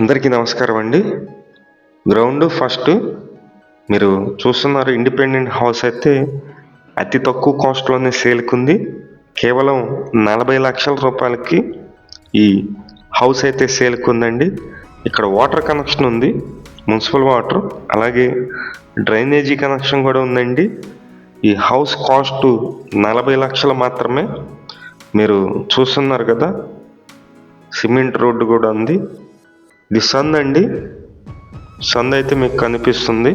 అందరికీ నమస్కారం అండి. గ్రౌండ్ ఫస్ట్ మీరు చూస్తున్నారు ఇండిపెండెంట్ హౌస్ అయితే అతి తక్కువ కాస్ట్లోనే సేల్కి ఉంది కేవలం నలభై లక్షల రూపాయలకి ఈ హౌస్ అయితే సేల్కి ఉందండి ఇక్కడ వాటర్ కనెక్షన్ ఉంది మున్సిపల్ వాటర్ అలాగే డ్రైనేజీ కనెక్షన్ కూడా ఉందండి. ఈ హౌస్ కాస్ట్ నలభై లక్షలు మాత్రమే మీరు చూస్తున్నారు కదా. సిమెంట్ రోడ్డు కూడా ఉంది. ఇది సంద్ అండి. సంద్ అయితే మీకు కనిపిస్తుంది.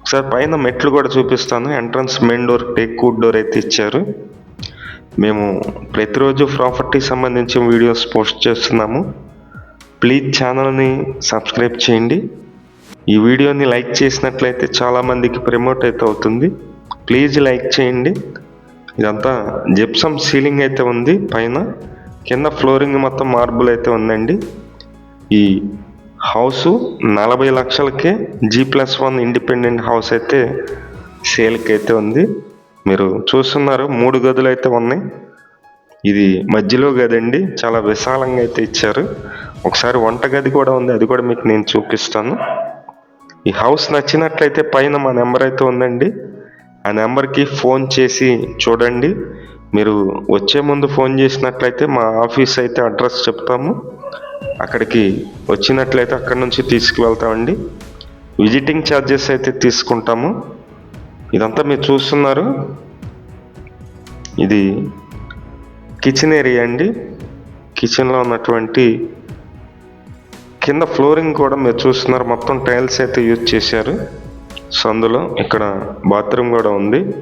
ఒకసారి పైన మెట్లు కూడా చూపిస్తాను. Entrance main door teak wood door అయితే ఇచ్చారు. మేము ప్రతిరోజు ప్రాపర్టీ సంబంధించిన వీడియోస్ పోస్ట్ చేస్తున్నాము. ప్లీజ్ ఛానల్ని సబ్స్క్రైబ్ చేయండి. ఈ వీడియోని లైక్ చేసినట్లయితే చాలామందికి ప్రమోట్ అయితే అవుతుంది. ప్లీజ్ లైక్ చేయండి. ఇదంతా జిప్సమ్ సీలింగ్ అయితే ఉంది. పైన కింద ఫ్లోరింగ్ మొత్తం మార్బుల్ అయితే ఉందండి. ఈ హౌస్ నలభై లక్షలకే G plus one independent house అయితే సేల్కి అయితే ఉంది. మీరు చూస్తున్నారు మూడు గదులు అయితే ఉన్నాయి. ఇది మధ్యలో గదండి చాలా విశాలంగా అయితే ఇచ్చారు. ఒకసారి వంట గది కూడా ఉంది అది కూడా మీకు నేను చూపిస్తాను. ఈ హౌస్ నచ్చినట్లయితే పైన మా నెంబర్ అయితే ఉందండి. ఆ నెంబర్కి ఫోన్ చేసి చూడండి. మీరు వచ్చే ముందు ఫోన్ చేసినట్లయితే మా ఆఫీస్ అయితే అడ్రస్ చెప్తాము. అక్కడికి వచ్చినట్లయితే అక్కడ నుంచి తీసుకువెళ్తామండి. విజిటింగ్ ఛార్జెస్ అయితే తీసుకుంటాము. ఇదంతా మీరు చూస్తున్నారు. ఇది కిచెన్ ఏరియా అండి. కిచెన్లో ఉన్నటువంటి కింద ఫ్లోరింగ్ కూడా మీరు చూస్తున్నారు. మొత్తం టైల్స్ అయితే యూజ్ చేశారు. సో అందులో ఇక్కడ బాత్రూమ్ కూడా ఉంది.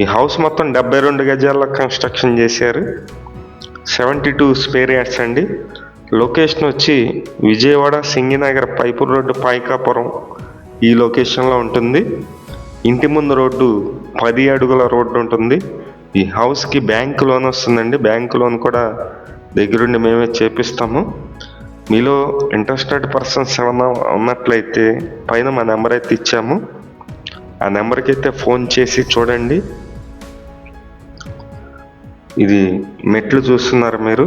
ఈ హౌస్ మొత్తం డెబ్బై రెండు గజాల్లో కన్స్ట్రక్షన్ చేశారు. సెవెంటీ టూ స్పేర్ యార్డ్స్ అండి. లొకేషన్ వచ్చి విజయవాడ సింగినగర్ పైపు రోడ్డు పైకాపురం ఈ లొకేషన్లో ఉంటుంది. ఇంటి ముందు రోడ్డు పది అడుగుల రోడ్డు ఉంటుంది. ఈ హౌస్కి బ్యాంక్ లోన్ వస్తుందండి. బ్యాంక్ లోన్ కూడా దగ్గరుండి మేమే చేపిస్తాము. మీలో ఇంట్రెస్టెడ్ పర్సన్స్ ఏమైనా ఉన్నట్లయితే పైన మా నెంబర్ అయితే ఇచ్చాము. ఆ నెంబర్కి అయితే ఫోన్ చేసి చూడండి. ఇది మెట్లు చూస్తున్నారు మీరు.